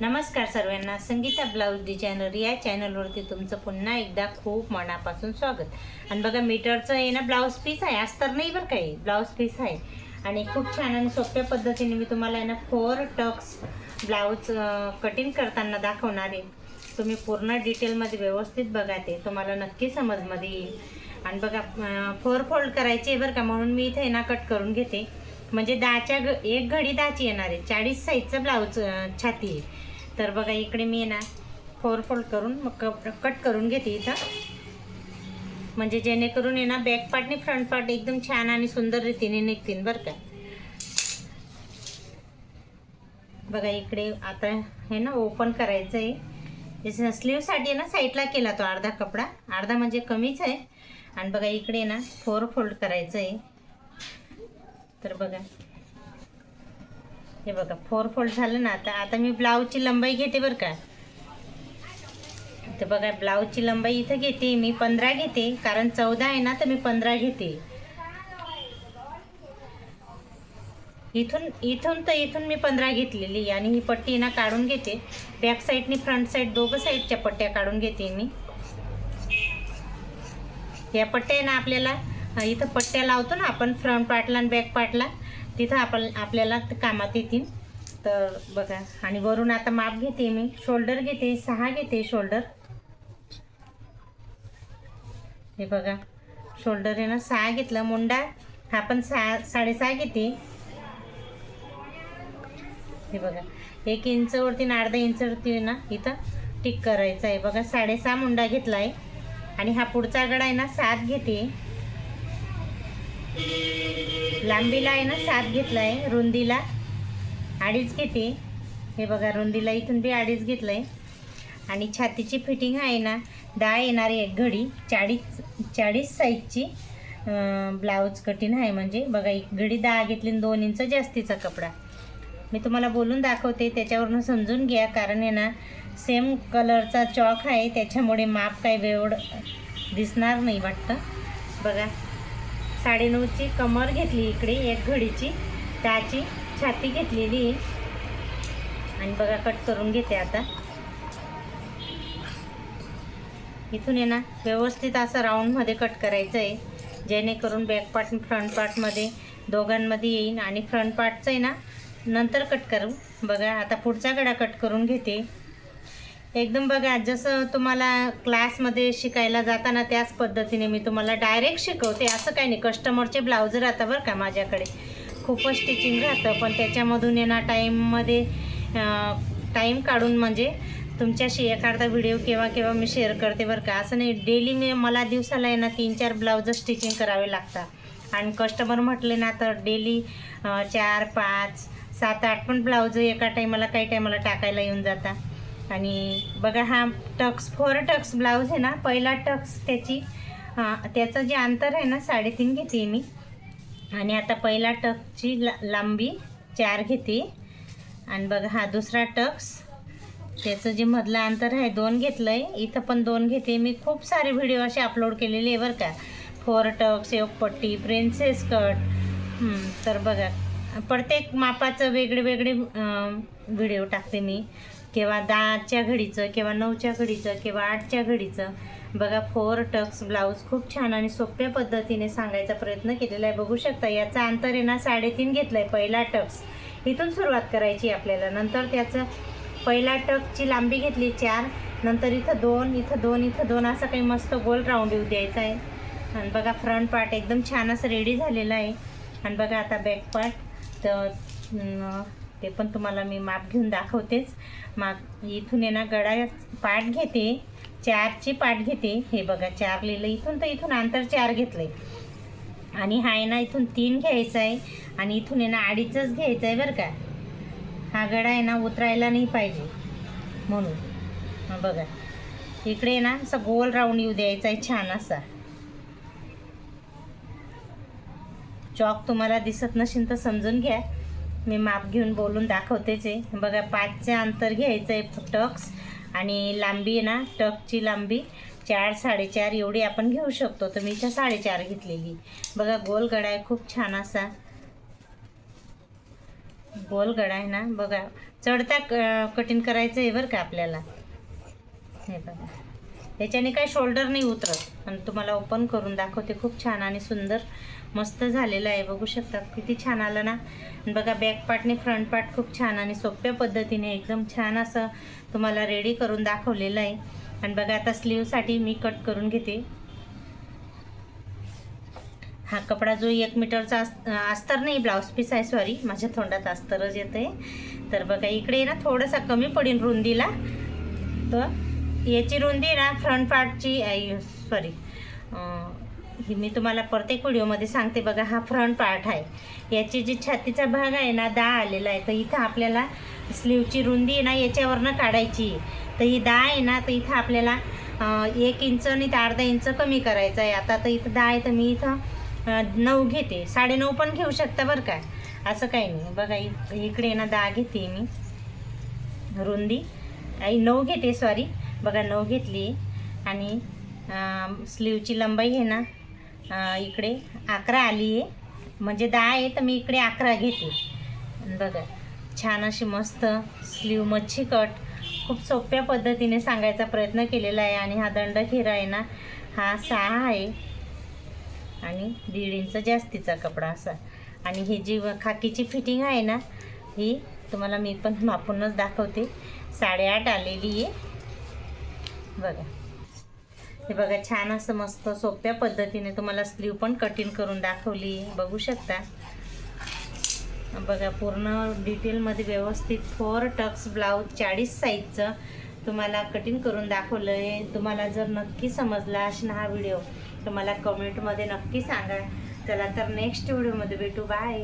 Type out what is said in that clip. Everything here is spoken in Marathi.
नमस्कार सर्वांना. संगीता ब्लाऊज डिझायनर या चॅनलवरती तुमचं पुन्हा एकदा खूप मनापासून स्वागत. आणि बघा मीटरचं आहे ना ब्लाऊज पीस आहे. अस्तर नाही बरं काही ब्लाऊज पीस आहे. आणि खूप छान आणि सोप्या पद्धतीने मी तुम्हाला आहे ना फोर टक्स ब्लाऊज कटिंग करताना दाखवणार आहे. तुम्ही पूर्ण डिटेलमध्ये व्यवस्थित बघा ते. तुम्हाला नक्की समजमध्ये येईल. आणि बघा फोर फोल्ड करायचे बरं का म्हणून मी इथे ना कट करून घेते. म्हणजे दहाच्या ग एक घडी दहाची येणार आहे. चाळीस साईजचं ब्लाऊज छाती आहे. तर बघा इकडे मी ना फोर फोल्ड करून मग कट करून घेते इथं. म्हणजे जेणेकरून आहे ना बॅक पार्ट आणि फ्रंट पार्ट एकदम छान आणि सुंदर रीतीने निघतील बरं का. बघा इकडे आता हे ना ओपन करायचं आहे स्लीवसाठी ना साईडला केला तो अर्धा कपडा. अर्धा म्हणजे कमीच आहे. आणि बघा इकडे ना फोर फोल्ड करायचं आहे तर बघा. हे बघा फोर फोल्ड झालं ना आता आता मी ब्लाऊजची लंबाई घेते बरं का. तर बघा ब्लाऊजची लंबाई इथं घेते मी पंधरा घेते कारण चौदा आहे ना तर मी पंधरा घेते. इथून इथून तर इथून मी पंधरा घेतलेली आणि ही पट्टी ना काढून घेते. बॅक साईडनी फ्रंट साईड दोघं साईडच्या पट्ट्या काढून घेते मी. या पट्ट्या आहे ना आपल्याला इथं पट्ट्या लावतो ना आपण फ्रंट पार्टला आणि बॅक पार्टला तिथं आपण आपल्याला कामात येतील. तर बघा आणि वरून आता माप घेते मी. शोल्डर घेते सहा घेते शोल्डर. हे बघा शोल्डर आहे ना सहा घेतलं. मुंडा हा पण सहा साडेसहा घेते. हे बघा एक इंचवरती ना अर्धा इंचवरती ना इथं टिक करायचं आहे. बघा साडेसहा मुंडा घेतला आहे आणि हा पुढचा गडा आहे ना सात घेते. लांबीला आहे ना सात घेतला आहे रुंदीला. अडीच घेते हे बघा रुंदीला इथून बी अडीच घेतलं आहे आणि छातीची फिटिंग आहे ना दहा येणार एक घडी चाळीस चाळीस साईजची. ब्लाऊज कटिंग आहे म्हणजे. बघा एक घडी दहा घेतली आणि दोन इंच जास्तीचा कपडा. मी तुम्हाला बोलून दाखवते त्याच्यावरून समजून घ्या. कारण आहे ना सेम कलरचा चॉक आहे त्याच्यामुळे माप काय वेवड दिसणार नाही वाटतं. बघा. साडेनऊची कमर घेतली इकडे एक घडीची. त्याची छाती घेतलेली. आहे आणि बघा कट करून घेते आता. इथून आहे ना व्यवस्थित असं राऊंडमध्ये कट करायचं आहे जेणेकरून बॅक पार्ट फ्रंट पार्टमध्ये दोघांमध्ये येईन. आणि फ्रंट पार्टचं आहे ना नंतर कट करू. बघा आता पुढचा गडा कट करून घेते. एकदम बघा जसं तुम्हाला क्लासमध्ये शिकायला जाताना त्याच पद्धतीने मी तुम्हाला डायरेक्ट शिकवते. असं काही नाही कस्टमरचे ब्लाऊज राहतं बरं का माझ्याकडे. खूपच स्टिचिंग राहतं पण त्याच्यामधून येणार टाईममध्ये टाईम काढून म्हणजे तुमच्याशी एखादा व्हिडिओ केव्हा केव्हा मी शेअर करते बरं का. असं नाही डेली मी मला दिवसाला आहे ना तीन चार ब्लाऊज स्टिचिंग करावे लागतात. आणि कस्टमर म्हटले ना तर डेली चार पाच सात आठ पण ब्लाऊज एका टाईमाला काही टाईमाला टाकायला येऊन जातात. आणि बघा हा टक्स फोर टक्स ब्लाऊज आहे ना पहिला टक्स त्याची. हां त्याचं जे अंतर आहे ना साडेतीन घेते मी. आणि आता पहिला टक्सची ला लांबी चार घेते. आणि बघा हा दुसरा टक्स. त्याचं जे मधलं अंतर आहे दोन घेतलं आहे इथं पण दोन घेते. मी खूप सारे व्हिडिओ असे अपलोड केलेले आहे बरं का. फोर टक्स योगपट्टी प्रिन्सेस कट तर बघा. प्रत्येक मापाचं वेगळे वेगळे व्हिडिओ टाकते मी. किंवा दहाच्या घडीचं किंवा नऊच्या घडीचं किंवा आठच्या घडीचं. बघा फोर टक्स ब्लाऊज खूप छान आणि सोप्या पद्धतीने सांगायचा प्रयत्न केलेला आहे. बघू शकता याचा अंतर आहे ना साडेतीन घेतलं आहे पहिला टक्स इथून सुरुवात करायची आपल्याला. नंतर त्याचं पहिला टकची लांबी घेतली चार. नंतर इथं दोन इथं दोन इथं दोन. असं काही मस्त गोल राऊंड येऊ द्यायचा आहे. आणि बघा फ्रंट पार्ट एकदम छान असं रेडी झालेला आहे. आणि बघा आता बॅक पार्ट तर ते पण तुम्हाला मी माप घेऊन दाखवतेच. माप इथून आहे ना गडा पाठ घेते चारची पाठ घेते. हे बघा चार लिहिलं. इथून तर इथून अंतर चार घेतलं आहे आणि हा आहे ना इथून तीन घ्यायचा आहे आणि इथून आहे ना अडीचच घ्यायचं आहे बरं का. हा गडा आहे ना उतरायला नाही पाहिजे. म्हणून. बघा. इकडे ना असा गोल राऊंड येऊ द्यायचा आहे छान असा. चॉक तुम्हाला दिसत नसेल तर समजून घ्या. मी माप घेऊन बोलून दाखवतेच आहे बघा पाचचं अंतर घ्यायचं आहे टक्स. आणि लांबी आहे ना टकची लांबी. चार साडेचार एवढी आपण घेऊ शकतो. तर मी इथं साडेचार घेतलेली. बघा गोल गडा आहे खूप छान असा. गोलगडा आहे ना बघा. चढता कटिंग करायचं आहे बरं का आपल्याला? हे बघा. त्याच्याने काय शोल्डर नाही उतरत. आणि तुम्हाला ओपन करून दाखवते. खूप छान आणि सुंदर मस्त झालेलं आहे. बघू शकता किती छान आलं ना? बघा बॅक पार्टने फ्रंट पार्ट खूप छान आणि सोप्या पद्धतीने एकदम छान असं तुम्हाला रेडी करून दाखवलेलं आहे. आणि बघा आता स्लीवसाठी मी कट करून घेते. हा कपडा जो एक मीटरचा अस्तर नाही ब्लाऊज पीस आहे सॉरी माझ्या तोंडात अस्तरच येते तर बघा इकडे ना थोडासा कमी पडेल रुंदीला. तर याची रुंदी ना फ्रंट पार्टची सॉरी ही मी तुम्हाला प्रत्येक व्हिडिओमध्ये सांगते बघा हा फ्रंट पार्ट आहे. याची जी छातीचा भाग आहे ना दहा आलेला आहे. तर इथं आपल्याला स्लीवची रुंदी आहे ना याच्यावरनं काढायची तर ही दहा आहे ना तर इथं आपल्याला एक इंच आणि ते अर्धा इंच कमी करायचं आहे. आता तर इथं दहा आहे तर मी इथं नऊ घेते. साडेनऊ पण घेऊ शकता बरं का? असं काही नाही. बघा इकडे ना दहा घेते मी. रुंदी. आई नऊ घेते सॉरी बघा नऊ घेतली. आणि स्लीवची लंबाई आहे ना इकडे अकरा आली आहे. म्हणजे दहा आहे तर मी इकडे अकरा घेते. बघा छान अशी मस्त स्लीव मच्छी कट खूप सोप्या पद्धतीने सांगायचा प्रयत्न केलेला आहे. आणि हा दंड घेरा आहे ना हा सहा आहे. आणि दीड इंच जास्तीचा कपडा असा. आणि ही जी व- खाकीची फिटिंग आहे ना ही तुम्हाला मी पण मापूनच दाखवते. साडेआठ आलेली आहे. बघा. हे बघा छान असं मस्त सोप्या पद्धतीने तुम्हाला स्लीव पण कटिंग करून दाखवली. बघू शकता. बघा पूर्ण डिटेलमध्ये व्यवस्थित फोर टक्स ब्लाऊज चाळीस साईजचं तुम्हाला कटिंग करून दाखवलं आहे तुम्हाला जर नक्की समजला असणार हा व्हिडिओ तर मला कमेंटमध्ये नक्की सांगा. चला तर नेक्स्ट व्हिडिओमध्ये भेटू. बाय